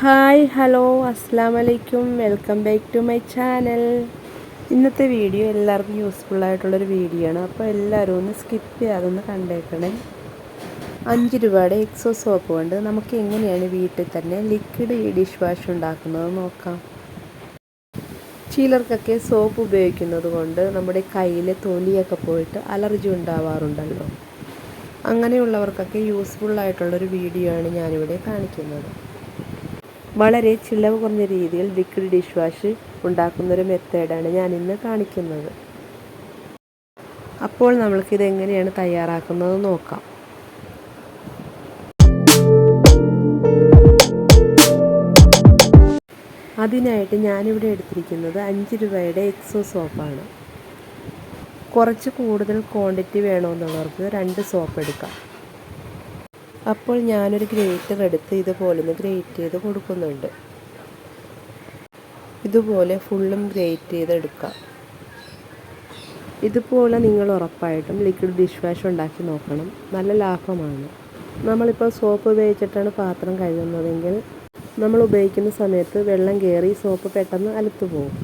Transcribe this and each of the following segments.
Hi hello അസ്സാം വലൈക്കും welcome back to my channel. ഇന്നത്തെ വീഡിയോ എല്ലാവർക്കും യൂസ്ഫുൾ ആയിട്ടുള്ളൊരു വീഡിയോ ആണ്. അപ്പോൾ എല്ലാവരും ഒന്ന് സ്കിപ്പ് ചെയ്യാതെ ഒന്ന് കണ്ടേക്കണേ. അഞ്ച് രൂപയുടെ എക്സോ സോപ്പ് കൊണ്ട് നമുക്ക് എങ്ങനെയാണ് വീട്ടിൽ തന്നെ ലിക്വിഡ് ഡിഷ് വാഷ് ഉണ്ടാക്കുന്നത് നോക്കാം. ചിലർക്കൊക്കെ സോപ്പ് ഉപയോഗിക്കുന്നത് കൊണ്ട് നമ്മുടെ കയ്യിലെ തൊലിയൊക്കെ പോയിട്ട് അലർജി ഉണ്ടാവാറുണ്ടല്ലോ. അങ്ങനെയുള്ളവർക്കൊക്കെ യൂസ്ഫുൾ ആയിട്ടുള്ളൊരു വീഡിയോ ആണ് ഞാനിവിടെ കാണിക്കുന്നത്. വളരെ ചിലവ് കുറഞ്ഞ രീതിയിൽ ലിക്വിഡ് ഡിഷ് വാഷ് ഉണ്ടാക്കുന്നൊരു മെത്തേഡാണ് ഞാൻ ഇന്ന് കാണിക്കുന്നത്. അപ്പോൾ നമ്മൾക്കിത് എങ്ങനെയാണ് തയ്യാറാക്കുന്നത് നോക്കാം. അതിനായിട്ട് ഞാനിവിടെ എടുത്തിരിക്കുന്നത് അഞ്ച് രൂപയുടെ എക്സോ സോപ്പാണ് കുറച്ച് കൂടുതൽ ക്വാണ്ടിറ്റി വേണമെന്നുള്ളവർക്ക് രണ്ട് സോപ്പ് എടുക്കാം. അപ്പോൾ ഞാനൊരു ഗ്രേറ്റർ എടുത്ത് ഇതുപോലെ ഒന്ന് ഗ്രേറ്റ് ചെയ്ത് കൊടുക്കുന്നുണ്ട്. ഇതുപോലെ ഫുള്ളും ഗ്രേറ്റ് ചെയ്തെടുക്കാം. ഇതുപോലെ നിങ്ങൾ ഉറപ്പായിട്ടും ലിക്വിഡ് ഡിഷ് വാഷ് ഉണ്ടാക്കി നോക്കണം. നല്ല ലാഭമാണ്. നമ്മളിപ്പോൾ സോപ്പ് ഉപയോഗിച്ചിട്ടാണ് പാത്രം കഴുകുന്നതെങ്കിൽ നമ്മൾ ഉപയോഗിക്കുന്ന സമയത്ത് വെള്ളം കയറി സോപ്പ് പെട്ടെന്ന് അലുത്തു പോകും.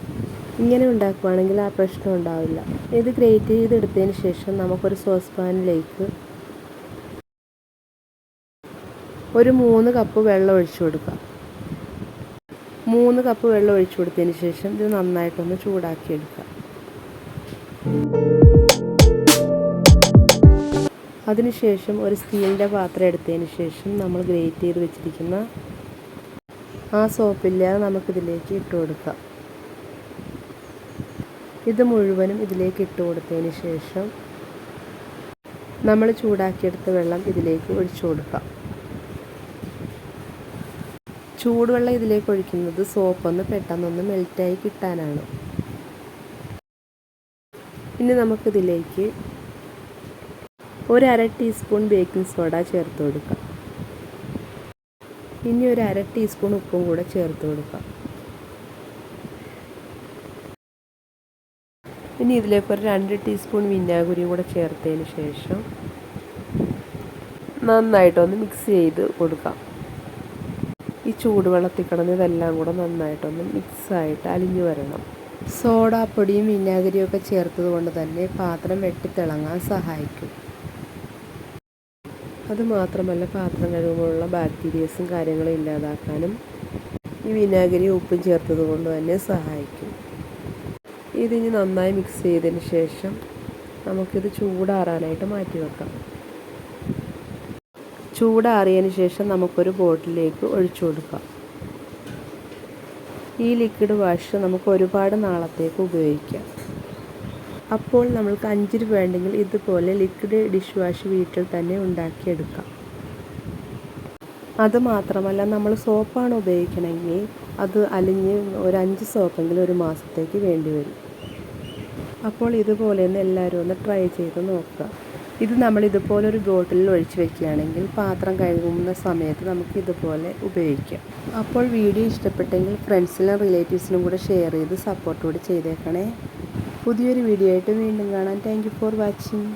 ഇങ്ങനെ ഉണ്ടാക്കുവാണെങ്കിൽ ആ പ്രശ്നം ഉണ്ടാവില്ല. ഇത് ഗ്രേറ്റ് ചെയ്തെടുത്തതിന് ശേഷം നമുക്കൊരു സോസ് പാനിലേക്ക് ഒരു മൂന്ന് കപ്പ് വെള്ളം ഒഴിച്ചു കൊടുക്കുക. മൂന്ന് കപ്പ് വെള്ളം ഒഴിച്ചു കൊടുത്തതിന് ശേഷം ഇത് നന്നായിട്ടൊന്ന് ചൂടാക്കി ചൂടാക്കിയെടുക്കുക അതിനുശേഷം ഒരു സ്റ്റീലിന്റെ പാത്രം എടുത്തതിന് ശേഷം നമ്മൾ ഗ്രേറ്റ് ചെയ്ത് വെച്ചിരിക്കുന്ന ആ സോപ്പില്ലാതെ നമുക്കിതിലേക്ക് ഇട്ട് കൊടുക്കാം ഇത് മുഴുവനും ഇതിലേക്ക് ഇട്ട് കൊടുത്തതിന് ശേഷം നമ്മൾ ചൂടാക്കിയെടുത്ത വെള്ളം ഇതിലേക്ക് ഒഴിച്ചു കൊടുക്കാം ചൂടുവെള്ളം ഇതിലേക്ക് ഒഴിക്കുന്നത് സോപ്പൊന്ന് പെട്ടെന്നൊന്ന് മെൽറ്റായി കിട്ടാനാണ്. ഇനി നമുക്കിതിലേക്ക് ഒരു അര ടീസ്പൂൺ ബേക്കിംഗ് സോഡ ചേർത്ത് കൊടുക്കാം. ഇനി ഒരു അര ടീസ്പൂൺ ഉപ്പും കൂടെ ചേർത്ത് കൊടുക്കാം. ഇനി ഇതിലേക്ക് ഒരു രണ്ട് ടീസ്പൂൺ വിനാഗിരിയും കൂടെ ചേർത്തതിന് ശേഷം നന്നായിട്ടൊന്ന് മിക്സ് ചെയ്ത് കൊടുക്കാം. ചൂടുവെള്ളത്തിൽ കിടന്ന് ഇതെല്ലാം കൂടെ നന്നായിട്ടൊന്ന് മിക്സായിട്ട് അലിഞ്ഞു വരണം. സോഡാപ്പൊടിയും വിനാഗിരിയും ഒക്കെ ചേർത്തത് കൊണ്ട് തന്നെ പാത്രം വെട്ടിത്തിളങ്ങാൻ സഹായിക്കും. അതുമാത്രമല്ല പാത്രം കഴുകുമ്പോഴുള്ള ബാക്ടീരിയസും കാര്യങ്ങളും ഇല്ലാതാക്കാനും ഈ വിനാഗിരി ഉപ്പും ചേർത്തത് കൊണ്ട് തന്നെ സഹായിക്കും. ഇതിനി നന്നായി മിക്സ് ചെയ്തതിന് ശേഷം നമുക്കിത് ചൂടാറാനായിട്ട് മാറ്റി വെക്കാം. ചൂടാറിയതിന് ശേഷം നമുക്കൊരു ബോട്ടിലേക്ക് ഒഴിച്ചു കൊടുക്കാം. ഈ ലിക്വിഡ് വാഷ് നമുക്ക് ഒരുപാട് നാളത്തേക്ക് ഉപയോഗിക്കാം. അപ്പോൾ നമ്മൾക്ക് അഞ്ച് രൂപ വേണ്ടെങ്കിൽ ഇതുപോലെ ലിക്വിഡ് ഡിഷ് വാഷ് വീട്ടിൽ തന്നെ ഉണ്ടാക്കിയെടുക്കാം. അതുമാത്രമല്ല നമ്മൾ സോപ്പാണ് ഉപയോഗിക്കണമെങ്കിൽ അത് അലിഞ്ഞ് ഒരു അഞ്ച് സോപ്പെങ്കിലും ഒരു മാസത്തേക്ക് വേണ്ടി വരും. അപ്പോൾ ഇതുപോലെ ഒന്ന് എല്ലാവരും ഒന്ന് ട്രൈ ചെയ്ത് നോക്കുക. ഇത് നമ്മൾ ഇതുപോലെ ഒരു ബോട്ടിലിൽ ഒഴിച്ച് വെക്കുകയാണെങ്കിൽ പാത്രം കഴുകുന്ന സമയത്ത് നമുക്ക് ഇതുപോലെ ഉപയോഗിക്കാം. അപ്പോൾ വീഡിയോ ഇഷ്ടപ്പെട്ടെങ്കിൽ ഫ്രണ്ട്സിനും റിലേറ്റീവ്സിനും കൂടെ ഷെയർ ചെയ്ത് സപ്പോർട്ട് കൂടി ചെയ്തേക്കണേ. പുതിയൊരു വീഡിയോ ആയിട്ട് വീണ്ടും കാണാം. Thank for watching